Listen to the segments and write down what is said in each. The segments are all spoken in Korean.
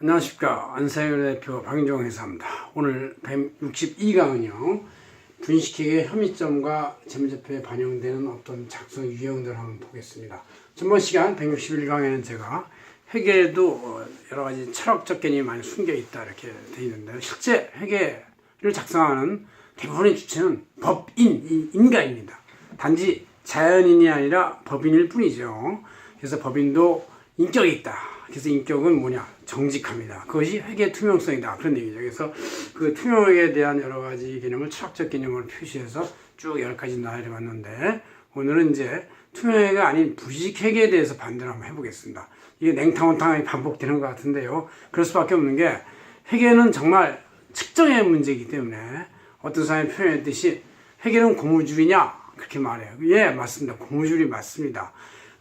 안녕하십니까 안사열 대표 박인종 회사입니다. 오늘 162강은요 분식회계 혐의점과 재무제표에 반영되는 어떤 작성 유형들을 한번 보겠습니다. 전번 시간 161강에는 제가 회계에도 어, 여러 가지 철학적 개념이 많이 숨겨 있다 이렇게 돼 있는데 실제 회계를 작성하는 대부분의 주체는 법인 이 인가입니다. 단지 자연인이 아니라 법인일 뿐이죠. 그래서 법인도 인격이 있다. 그래서 인격은 뭐냐? 정직합니다. 그것이 회계 투명성이다. 그런 얘기죠. 그래서 그 투명에 대한 여러 가지 개념을 철학적 개념으로 표시해서 쭉열 가지 나열해 봤는데 오늘은 이제 투명회가 아닌 부식회계에 대해서 반대를 한번 해보겠습니다. 이게 냉탕원탕하게 반복되는 것 같은데요. 그럴 수밖에 없는 게 회계는 정말 측정의 문제이기 때문에 어떤 사람이 표현했듯이 회계는 고무줄이냐? 그렇게 말해요. 예, 맞습니다. 고무줄이 맞습니다.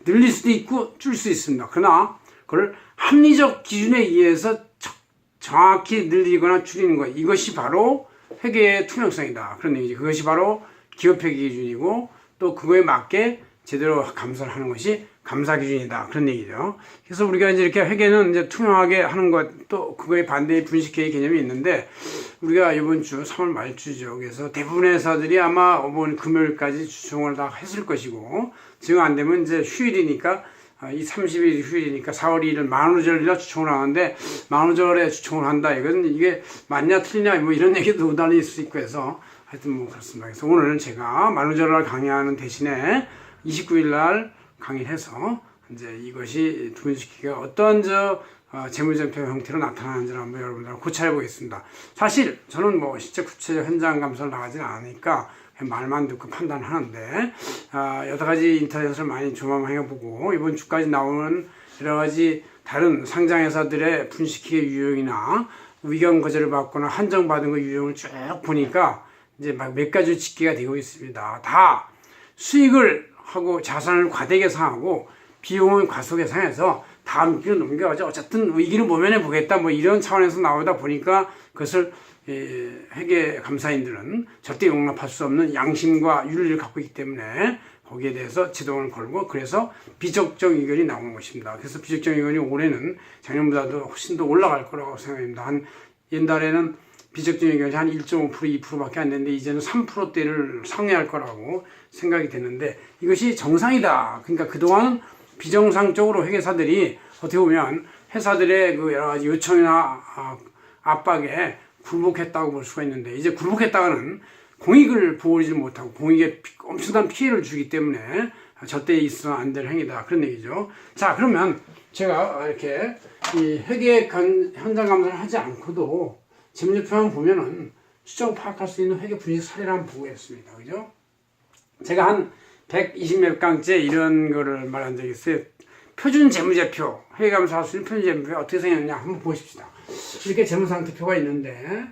늘릴 수도 있고 줄 수 있습니다. 그러나 그걸 합리적 기준에 의해서 적- 정확히 늘리거나 줄이는 것 이것이 바로 회계의 투명성이다. 그런 얘기죠. 그것이 바로 기업회계 기준이고 또 그거에 맞게 제대로 감사를 하는 것이 감사 기준이다. 그런 얘기죠. 그래서 우리가 이제 이렇게 회계는 이제 투명하게 하는 것 또 그거에 반대의 분식회계 개념이 있는데 우리가 이번 주 3월 말주죠. 그래서 대부분의 회사들이 아마 이번 금요일까지 주총을 다 했을 것이고 지금 안 되면 이제 휴일이니까 아, 이 30일 휴일이니까 4월 2일 만우절이라 주총을 하는데 만우절에 주총을 한다. 이건 이게 맞냐 틀리냐 뭐 이런 얘기도 우달릴 수 있고 해서 하여튼 뭐 그렇습니다. 그래서 오늘은 제가 만우절을 강의하는 대신에 29일 날 강의를 해서 이제 이것이 두분시키가 어떤 저 어, 재무제표 형태로 나타나는지를 한번 여러분들 고찰해 보겠습니다. 사실 저는 뭐 실제 구체적 현장 감사를 나가지는 않으니까 말만 듣고 판단하는데 아, 여러 가지 인터넷을 많이 조망해보고 이번 주까지 나오는 여러 가지 다른 상장 회사들의 분식회 유형이나 의견 거절을 받거나 한정받은 그 유형을 쭉 보니까 이제 막 몇 가지 집계가 되고 있습니다. 다 수익을 하고 자산을 과대 계산하고 비용을 과소 계산해서 다음 기로 넘겨가죠. 어쨌든 위기를 모면해 보겠다 뭐 이런 차원에서 나오다 보니까 그것을 예, 회계 감사인들은 절대 용납할 수 없는 양심과 윤리를 갖고 있기 때문에 거기에 대해서 제동을 걸고 그래서 비적정 의견이 나온 것입니다. 그래서 비적정 의견이 올해는 작년보다도 훨씬 더 올라갈 거라고 생각합니다. 한 옛날에는 비적정 의견이 한 1.5% 2%밖에 안 되는데 이제는 3%대를 상회할 거라고 생각이 되는데 이것이 정상이다. 그러니까 그동안 비정상적으로 회계사들이 어떻게 보면 회사들의 그 여러 가지 요청이나 아, 압박에 굴복했다고 볼 수가 있는데 이제 굴복했다가는 공익을 보호하지 못하고 공익에 피- 엄청난 피해를 주기 때문에 절대 있어서 안될 행위다 그런 얘기죠. 자 그러면 제가 이렇게 이 회계 간- 현장 감사를 하지 않고도 재무제표만 보면은 수정 파악할 수 있는 회계 분식 사례를 한번 보겠습니다. 그죠? 제가 한 120몇 강째 이런 거를 말한 적이 있어요. 표준 재무제표, 회계 감사 할 수 있는 표준 재무제표 어떻게 생겼냐 한번 보십시다. 이렇게 재무상태표가 있는데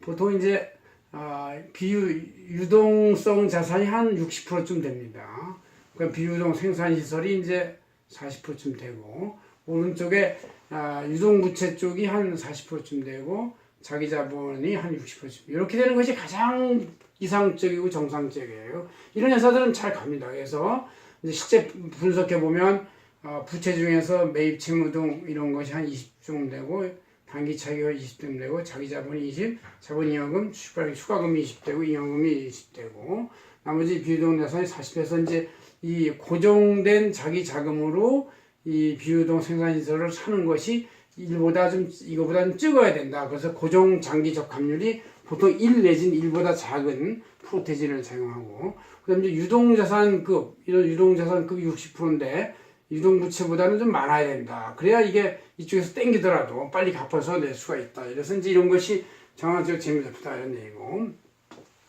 보통 이제 어, 비유 유동성 자산이 한 60%쯤 됩니다. 그럼 비유동 생산 시설이 이제 40%쯤 되고 오른쪽에 아, 유동부채 쪽이 한 40%쯤 되고 자기 자본이 한 60%쯤 이렇게 되는 것이 가장 이상적이고 정상적이에요. 이런 회사들은 잘 갑니다. 그래서 실제 분석해 보면 어, 부채 중에서 매입 채무 등 이런 것이 한 20쯤 되고 단기 차익이 20쯤 되고 자기 자본이 20, 자본 이용금, 추가, 추가금이 20되고 이용금이 20되고. 나머지 비유동 자산이 40에서 이제 이 고정된 자기 자금으로 이 비유동 생산시설을 사는 것이 일보다 좀 이거보다 좀 적어야 된다. 그래서 고정 장기 적합률이 보통 1 내지는 1보다 작은 프로테진을 사용하고. 그다음에 이제 유동 자산급 이런 유동 자산급 60%인데 유동부채보다는 좀 많아야 된다. 그래야 이게 이쪽에서 땡기더라도 빨리 갚아서 낼 수가 있다. 이래서 이제 이런 것이 정상적 재무제표다 이런 얘기고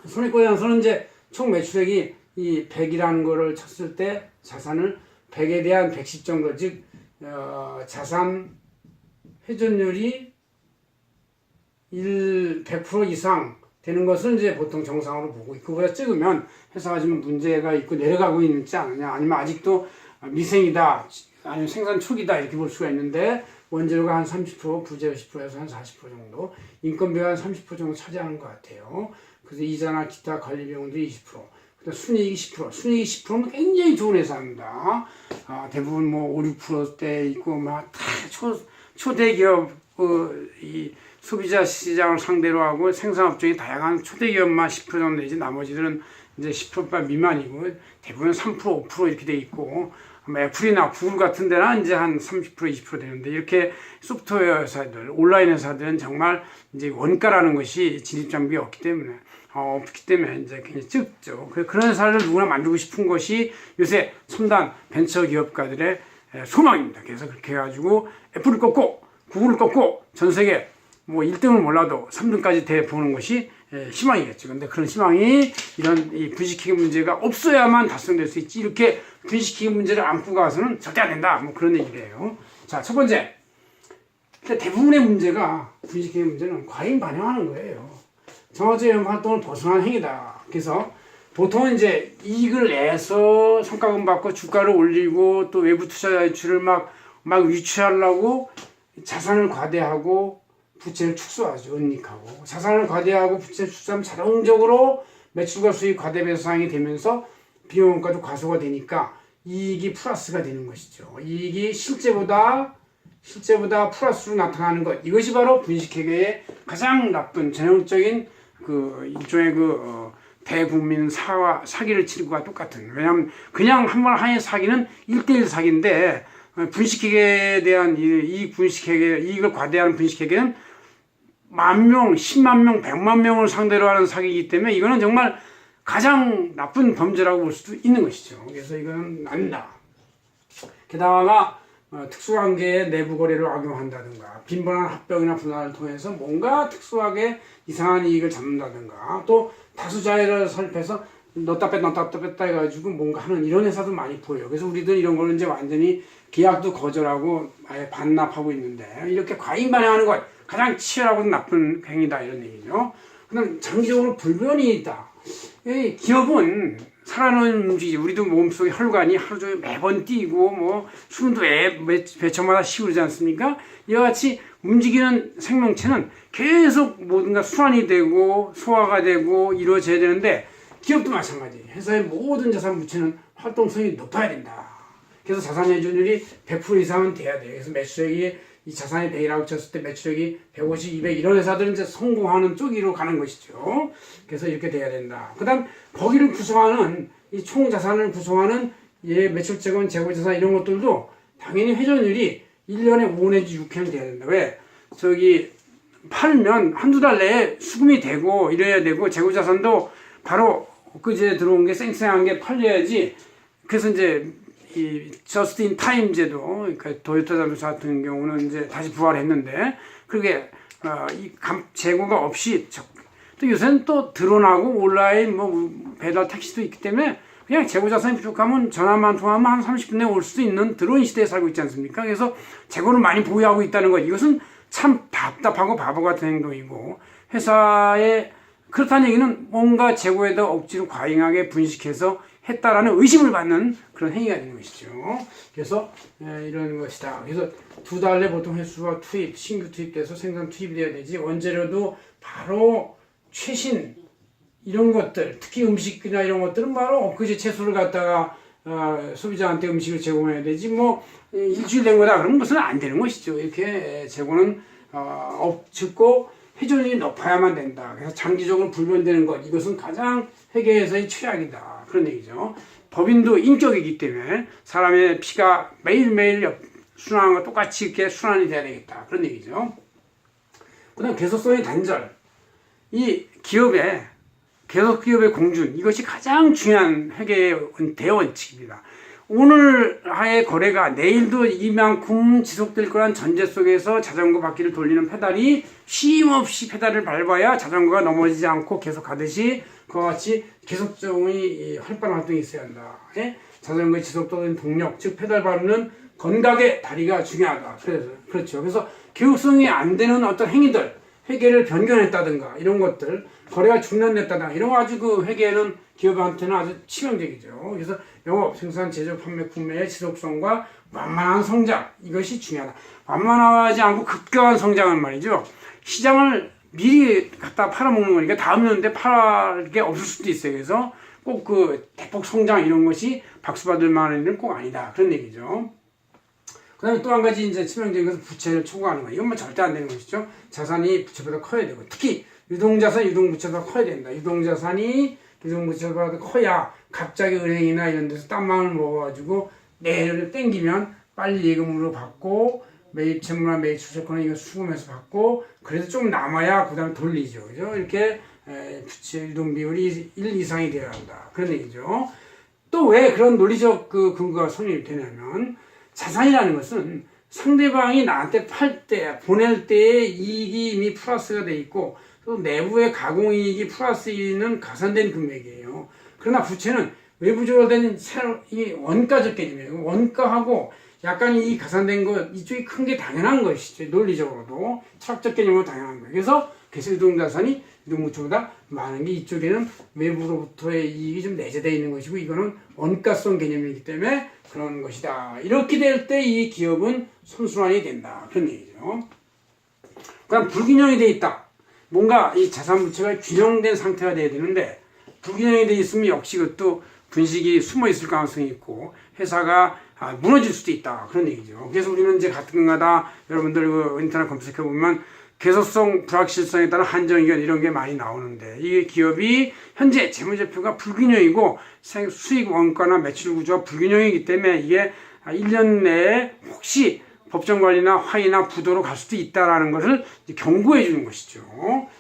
손해권에서는 이제 총 매출액이 이 100이라는 거를 쳤을 때 자산을 100에 대한 110 정도 즉 어, 자산 회전율이 1, 100% 이상 되는 것을 이제 보통 정상으로 보고 있고 그보다 적으면 회사가 지금 문제가 있고 내려가고 있지 않느냐 아니면 아직도 미생이다 아니면 생산 초기다 이렇게 볼 수가 있는데 원재료가 한 30% 부재료 10%에서 한 40% 정도 인건비가 한 30% 정도 차지하는 것 같아요. 그래서 이자나 기타 관리 비용들이 20% 그다음 순이익이 10% 순이익이 10%면 굉장히 좋은 회사입니다. 아, 대부분 뭐 5, 6%대 있고 막 다 초 초대기업 어, 이 소비자 시장을 상대로 하고 생산업종이 다양한 초대 기업만 10% 정도 되지 나머지들은 이제 10% 미만이고 대부분 3% 5% 이렇게 돼 있고 애플이나 구글 같은 데는 이제 한 30% 20% 되는데 이렇게 소프트웨어 회사들 온라인 회사들은 정말 이제 원가라는 것이 진입 장벽이 없기 때문에 어, 없기 때문에 이제 굉장히 적죠. 그- 그런 회사를 누구나 만들고 싶은 것이 요새 첨단 벤처 기업가들의 에, 소망입니다. 그래서 그렇게 해가지고 애플을 꺾고 구글을 꺾고 전 세계 뭐 1등을 몰라도 3등까지 대보는 것이 에, 희망이겠죠. 근데 그런 희망이 이런 이 분식회계 문제가 없어야만 달성될 수 있지. 이렇게 분식회계 문제를 안고 가서는 절대 안 된다. 뭐 그런 얘기래요. 자, 첫 번째. 대부분의 문제가 분식회계 문제는 과잉 반영하는 거예요. 정화제 활동을 벗어난 행위다. 그래서 보통은 이제 이익을 내서 성과금 받고 주가를 올리고 또 외부 투자 유출을 막, 막 유치하려고 자산을 과대하고 부채를 축소하죠. 은닉하고. 자산을 과대하고 부채를 축소하면 자동적으로 매출과 수익 과대 배 상이 되면서 비용과도 과소가 되니까 이익이 플러스가 되는 것이죠. 이익이 실제보다 실제보다 플러스로 나타나는 것 이것이 바로 분식회계의 가장 나쁜 전형적인 그 일종의 그 어, 대국민 사와 사기를 치는 것과 똑같은 왜냐하면 그냥 한 번 하는 사기는 1대1 사기인데 어, 분식회계에 대한 이, 이 분식회계 이익을 과대하는 분식회계는 만 명, 10만 명, 100만 명을 상대로 하는 사기이기 때문에 이거는 정말 가장 나쁜 범죄라고 볼 수도 있는 것이죠. 그래서 이거는 아니다. 게다가 어, 특수관계의 내부 거래를 악용한다든가 빈번한 합병이나 분할을 통해서 뭔가 특수하게 이상한 이익을 잡는다든가 또 다수자회를 설립해서 넣다 뺐다 넣다 뺐다 해가지고 뭔가 하는 이런 회사도 많이 보여요. 그래서 우리들 이런 거는 이제 완전히 계약도 거절하고 아예 반납하고 있는데 이렇게 과잉 반영하는 것 가장 치열하고 나쁜 행위다 이런 얘기죠. 그다음 장기적으로 불변이 있다. 이 기업은 살아는 움직이지. 우리도 몸속에 혈관이 하루 종일 매번 뛰고 뭐 숨도 애, 매, 쉬고 그러지 않습니까? 이와 같이 움직이는 생명체는 계속 모든가 순환이 되고 소화가 되고 이루어져야 되는데 기업도 마찬가지. 회사의 모든 자산 부채는 활동성이 높아야 된다. 그래서 자산 회전율이 100% 이상은 돼야 돼. 그래서 매출액이 이 자산이 100이라고 쳤을 때 매출액이 150, 200 이런 회사들은 이제 성공하는 쪽으로 가는 것이죠. 그래서 이렇게 돼야 된다. 그 다음 거기를 구성하는 이 총 자산을 구성하는 예 매출자금, 재고자산 이런 것들도 당연히 회전율이 1년에 5 내지 6회는 돼야 된다. 왜? 저기 팔면 한두 달 내에 수금이 되고 이래야 되고 재고자산도 바로 그제 들어온 게 쌩쌩한 게 팔려야지. 그래서 이제 이 저스트 인 타임 제도, 그러니까 도요타 자동차 같은 경우는 이제 다시 부활했는데 그게 어, 이 감, 재고가 없이 저- 또 요새는 또 드론하고 온라인 뭐 배달 택시도 있기 때문에 그냥 재고 자산이 부족하면 전화만 통하면 한 30분 내에 올 수도 있는 드론 시대에 살고 있지 않습니까? 그래서 재고를 많이 보유하고 있다는 것 이것은 참 답답하고 바보 같은 행동이고 회사에 그렇다는 얘기는 뭔가 재고에다 억지로 과잉하게 분식해서 했다라는 의심을 받는 그런 행위가 되는 것이죠. 그래서 에, 이런 것이다. 그래서 두달내 보통 횟수와 투입, 신규 투입돼서 생산 투입이 돼야 되지 원재료도 바로 최신 이런 것들, 특히 음식이나 이런 것들은 바로 엊그제 채소를 갖다가 어, 소비자한테 음식을 제공해야 되지 뭐 에, 일주일 된 거다 그러면 그것은 안 되는 것이죠. 이렇게 제공은 어, 없고 회전율이 높아야만 된다. 그래서 장기적으로 불변되는 것 이것은 가장 회계에서의 최악이다. 그런 얘기죠. 법인도 인격이기 때문에 사람의 피가 매일매일 것 똑같이 이렇게 순환이 돼야 되겠다. 그런 얘기죠. 그 다음 계속성의 단절. 이 기업의 계속 기업의 공준 이것이 가장 중요한 회계의 원- 대원칙입니다. 오늘 하의 거래가 내일도 이만큼 지속될 거란 전제 속에서 자전거 바퀴를 돌리는 페달이 쉼 없이 페달을 밟아야 자전거가 넘어지지 않고 계속 가듯이 그와 같이 계속적인 활발 활동이 있어야 한다. 예? 자전거의 지속적인 동력, 즉 페달 밟는 건강의 다리가 중요하다. 그래서 그렇죠. 그래서 교육성이 안 되는 어떤 행위들, 회계를 변경했다든가 이런 것들, 거래가 중단됐다든가 이런 거 아주 그 회계는 기업한테는 아주 치명적이죠. 그래서 영업, 생산, 제조, 판매, 구매의 지속성과 완만한 성장 이것이 중요하다. 완만하지 않고 급격한 성장은 말이죠. 시장을 미리 갖다 팔아먹는 거니까 다음 년도에 팔 게 없을 수도 있어요. 그래서 꼭 그 대폭 성장 이런 것이 박수 받을 만한 일은 꼭 아니다. 그런 얘기죠. 그 다음에 또 한 가지 이제 치명적인 것은 부채를 초과하는 거예요. 이건 뭐 절대 안 되는 것이죠. 자산이 부채보다 커야 되고, 특히 유동자산, 유동부채보다 커야 된다. 유동자산이 유동부채보다 커야 갑자기 은행이나 이런 데서 딴 마음을 먹어가지고 내를 땡기면 빨리 예금으로 받고 매입 채무나 매입 출처권을 이거 수금해서 받고 그래서 좀 남아야 그 다음에 돌리죠. 그죠? 이렇게 에, 부채 유동 비율이 1 이상이 되어야 한다. 그런 얘기죠. 또 왜 그런 논리적 그 근거가 성립이 되냐면 자산이라는 것은 상대방이 나한테 팔 때, 보낼 때의 이익이 이미 플러스가 돼 있고 또 내부의 가공이익이 플러스는 가산된 금액이에요. 그러나 부채는 외부적으로 된 새로 이 원가 적 개념이에요. 원가하고 약간 이 가산된 거 이쪽이 큰 게 당연한 것이죠. 논리적으로도 철학적 개념으로 당연한 거예요. 그래서 그래서 유동자산이 유동부채보다 많은 게 이쪽에는 외부로부터의 이익이 좀 내재되어 있는 것이고 이거는 원가성 개념이기 때문에 그런 것이다. 이렇게 될 때 이 기업은 선순환이 된다. 그런 얘기죠. 그럼 불균형이 돼 있다. 뭔가 이 자산 부채가 균형된 상태가 돼야 되는데 불균형이 돼 있으면 역시 그것도 분식이 숨어 있을 가능성이 있고 회사가 아, 무너질 수도 있다 그런 얘기죠. 그래서 우리는 이제 가끔가다 여러분들 그 인터넷 검색해 보면 계속성 불확실성에 따른 한정 의견 이런 게 많이 나오는데 이게 기업이 현재 재무제표가 불균형이고 생- 수익 원가나 매출 구조가 불균형이기 때문에 이게 1년 내에 혹시 법정 관리나 화의나 부도로 갈 수도 있다라는 것을 경고해 주는 것이죠.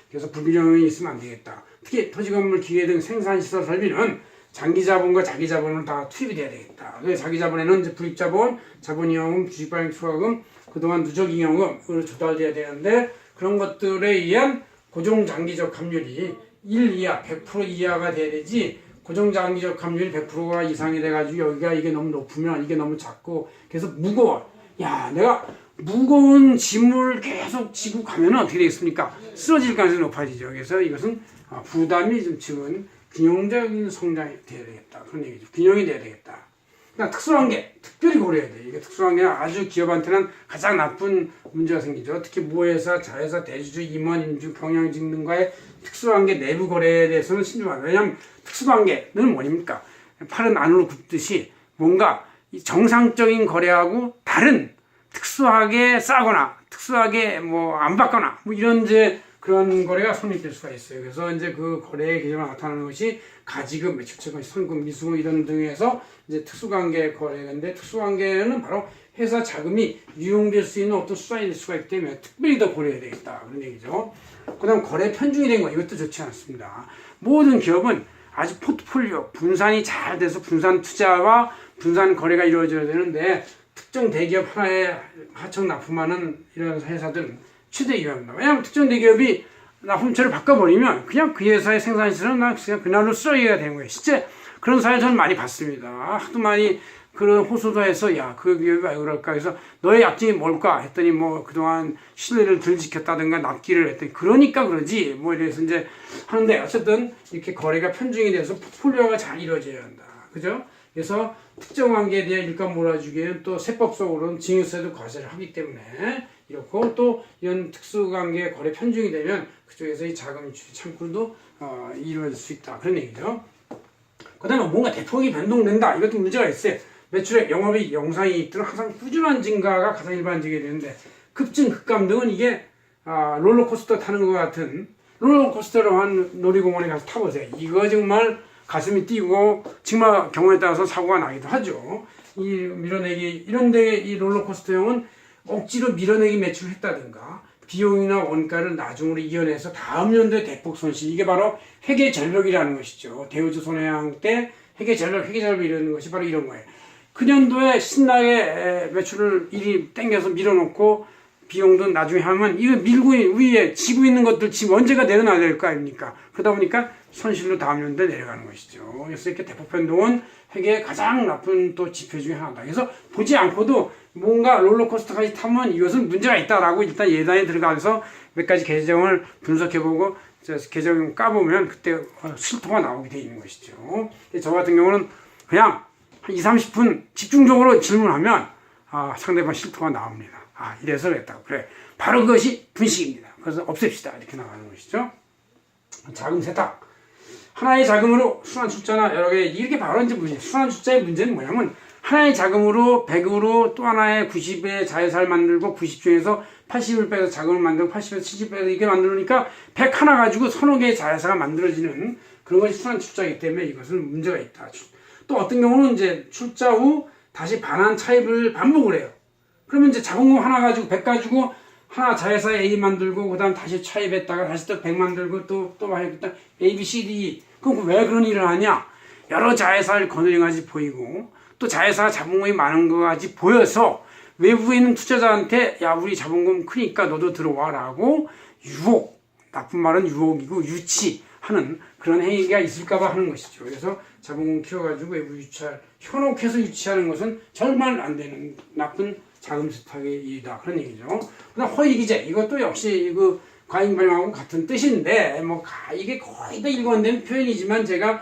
그래서 불균형이 있으면 안 되겠다. 특히 토지 건물 기계 등 생산 시설 설비는 장기 자본과 자기 자본을 다 투입이 돼야 되겠다. 그래서 자기 자본에는 이제 불입 자본, 자본 이용금, 주식 발행 추가금, 그동안 누적 잉여금으로 조달돼야 되는데 그런 것들에 의한 고정 장기적 합률이 1 이하, 100% 이하가 돼야 되지 고정 장기적 합률이 100%가 이상이 돼가지고 여기가 이게 너무 높으면 이게 너무 작고 그래서 무거워. 야, 내가 무거운 짐을 계속 지고 가면 어떻게 되겠습니까? 쓰러질 가능성이 높아지죠. 그래서 이것은 아, 부담이 좀 적은 균형적인 성장이 돼야 되겠다. 그런 얘기죠. 균형이 돼야 되겠다. 그러니까 특수한 게 특별히 고려해야 돼. 이게 특수한 게 아주 기업한테는 가장 나쁜 문제가 생기죠. 특히 무회사, 자회사, 대주주, 임원, 임주, 경영직 등과의 특수한 게 내부 거래에 대해서는 신중하다. 왜냐하면 특수한 게는 뭐입니까? 팔은 안으로 굽듯이 뭔가 이 정상적인 거래하고 다른 특수하게 싸거나 특수하게 뭐 안 받거나 뭐 이런 이제 그런 거래가 성립될 수가 있어요. 그래서 이제 그 거래의 개념을 나타내는 것이 가지급, 매출채권, 선금, 미수금 이런 등에서 이제 특수관계 거래인데 특수관계는 바로 회사 자금이 유용될 수 있는 어떤 수단이 될 수가 있기 때문에 특별히 더 고려해야 되겠다 그런 얘기죠. 그다음 거래 편중이 된 거 이것도 좋지 않습니다. 모든 기업은 아주 포트폴리오 분산이 잘 돼서 분산 투자와 분산 거래가 이루어져야 되는데 특정 대기업 하나에 하청 납품하는 이런 회사들은 최대 위험합니다. 왜냐하면 특정 대기업이 납품처를 바꿔버리면 그냥 그 회사의 생산시설은 그냥 그날로 쓰레기가 되는 거예요. 실제 그런 사례 저는 많이 봤습니다. 하도 많이 그런 호소도 해서 야 그 기업이 왜 그럴까 해서 너의 약점이 뭘까 했더니 뭐 그동안 신뢰를 덜 지켰다든가 납기를 했더니 그러니까 그러지 뭐 이래서 이제 하는데 어쨌든 이렇게 거래가 편중이 돼서 포트폴리오가 잘 이루어져야 한다. 그죠? 그래서 특정 관계에 대한 일감 몰아주기에는 또 세법적으로는 징역세도 과세를 하기 때문에 이렇고 또 이런 특수관계 거래 편중이 되면 그쪽에서 이 자금 유출 창구도 어, 이루어질 수 있다 그런 얘기죠. 그 다음에 뭔가 대폭이 변동된다 이것도 문제가 있어요. 매출액, 영업이익, 영상이익 들은 항상 꾸준한 증가가 가장 일반적이 되는데 급증, 급감 등은 이게 아, 롤러코스터 타는 것 같은 롤러코스터로 한 놀이공원에 가서 타보세요. 이거 정말 가슴이 뛰고 정말 경우에 따라서 사고가 나기도 하죠. 이 밀어내기 이런 데이 롤러코스터형은 억지로 밀어내기 매출을 했다든가 비용이나 원가를 나중으로 이겨내서 다음 연도에 대폭 손실 이게 바로 회계 절벽이라는 것이죠. 대우주 손해양 때 회계 절벽, 회계 절벽 이라는 것이 바로 이런 거예요. 그 년도에 신나게 에, 매출을 일이 땡겨서 밀어놓고 비용도 나중에 하면 이거 밀고 있- 위에 지고 있는 것들 지금 언제가 내려놔야 될 거 아닙니까? 그러다 보니까 손실로 다음 연도에 내려가는 것이죠. 그래서 이렇게 대폭 변동은 회계의 가장 나쁜 또 지표 중에 하나다. 그래서 보지 않고도 뭔가 롤러코스터까지 타면 이것은 문제가 있다라고 일단 예단에 들어가서 몇 가지 계정을 분석해보고 저 계정 까보면 그때 어, 실토가 나오게 돼 있는 것이죠. 저 같은 경우는 그냥 한 2, 30분 집중적으로 질문하면 아, 상대방 실토가 나옵니다. 아, 이래서 그랬다고. 그래. 바로 그것이 분식입니다. 그래서 없앱시다. 이렇게 나가는 것이죠. 자금 세탁. 하나의 자금으로 순환 출자나 여러 개, 이게 바로 이제 문제. 순환 출자의 문제는 뭐냐면, 하나의 자금으로 100으로 또 하나의 90의 자회사를 만들고 90 중에서 80을 빼서 자금을 만들고 80에서 70 빼서 이게 만들으니까 100 하나 가지고 서너 개의 자회사가 만들어지는 그런 것이 순환 출자이기 때문에 이것은 문제가 있다. 또 어떤 경우는 이제 출자 후 다시 반환 차입을 반복을 해요. 그러면 이제 자본금 하나 가지고 100 가지고 하나 자회사 A 만들고 그다음 다시 차입했다가 다시 또 100 만들고 또또 하겠다 A, B, C, D. 그럼 왜 그런 일을 하냐? 여러 자회사를 거느링하지 보이고 또 자회사가 자본금이 많은 거 같이 보여서 외부에 있는 투자자한테 야 우리 자본금 크니까 너도 들어와라고 유혹 나쁜 말은 유혹이고 유치하는 그런 행위가 있을까봐 하는 것이죠. 그래서 자본금 키워가지고 외부 유치할 현혹해서 유치하는 것은 정말 안 되는 나쁜 자금 세탁의 일이다 그런 얘기죠. 그다음 허위 기재 이것도 역시 이거 과잉발명하고 같은 뜻인데 뭐 가- 이게 거의 다 일관된 표현이지만 제가 예,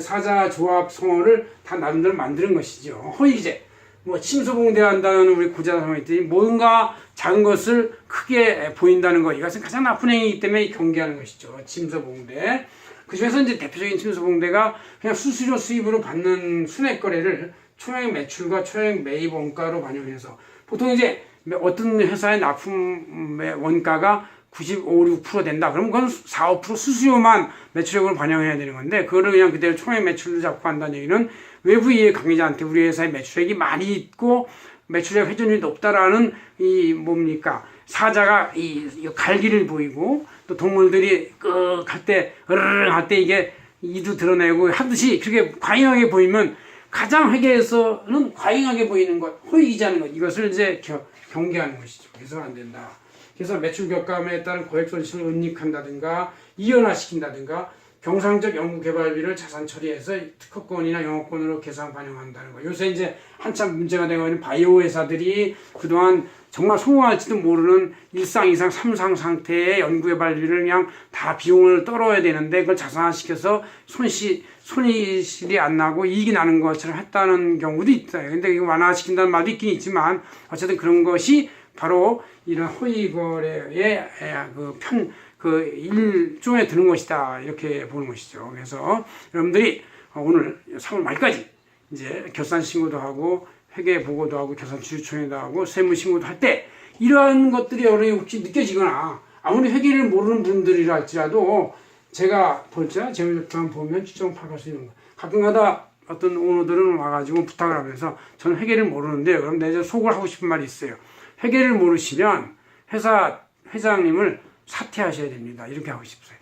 사자 조합 성어를 다 나름대로 만드는 것이죠. 허위기재 뭐 침소봉대한다는 우리 구자성어 있더니 뭔가 작은 것을 크게 보인다는 것 이것은 가장 나쁜 행위이기 때문에 경계하는 것이죠. 침소봉대. 그 중에서 이제 대표적인 침소봉대가 그냥 수수료 수입으로 받는 순액 거래를 초액 매출과 초액 매입 원가로 반영해서 보통 이제 어떤 회사의 납품의 원가가 95, 6% 된다. 그럼 그건 4, 5% 수수료만 매출액으로 반영해야 되는 건데, 그거를 그냥 그대로 총액 매출로 잡고 한다는 얘기는 외부 이해 관계자한테 우리 회사의 매출액이 많이 있고, 매출액 회전율이 높다라는 이 뭡니까? 사자가 이, 이 갈기를 보이고, 또 동물들이 으르르 할때 이게 이도 드러내고 하듯이 그렇게 과잉하게 보이면 가장 회계에서는 과잉하게 보이는 것, 호의기자는 것, 이것을 이제 겨- 경계하는 것이죠. 그래서 안 된다. 그래서 매출 격감에 따른 고액 손실을 은닉한다든가 이연화시킨다든가 경상적 연구 개발비를 자산 처리해서 특허권이나 영업권으로 계산 반영한다는 거. 요새 이제 한참 문제가 되고 있는 바이오 회사들이 그동안 정말 성공할지도 모르는 일상 이상 삼상 상태의 연구 개발비를 그냥 다 비용을 떨어야 되는데 그걸 자산화시켜서 손실 손실이 안 나고 이익이 나는 것처럼 했다는 경우도 있어요. 근데 이거 완화시킨다는 말도 있긴 있지만 어쨌든 그런 것이 바로 이런 허위 거래의 그 편, 그 일종에 드는 것이다. 이렇게 보는 것이죠. 그래서 여러분들이 오늘 3월 말까지 이제 결산 신고도 하고 회계 보고도 하고 결산 주주총회도 하고 세무 신고도 할 때 이러한 것들이 여러분이 혹시 느껴지거나 아무리 회계를 모르는 분들이라 할지라도 제가 볼자 재무제표만 보면 추정 파악할 수 있는 거. 가끔가다 어떤 오너들은 와가지고 부탁을 하면서 저는 회계를 모르는데요. 그럼 내가 속을 하고 싶은 말이 있어요. 회계를 모르시면 회사 회장님을 사퇴하셔야 됩니다. 이렇게 하고 싶어요.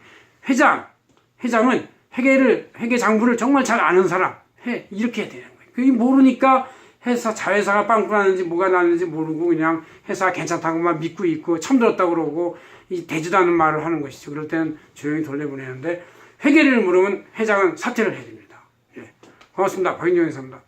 회장, 회장은 회계를 회계 장부를 정말 잘 아는 사람 해 이렇게 되는 거예요. 그게 모르니까 회사 자회사가 빵꾸 나는지 뭐가 나는지 모르고 그냥 회사 괜찮다고만 믿고 있고 처음 들었다고 그러고 이 되지도 않은 말을 하는 것이죠. 그럴 때는 조용히 돌려보내는데 회계를 모르면 회장은 사퇴를 해야 됩니다. 예. 고맙습니다. 박인정 회사입니다.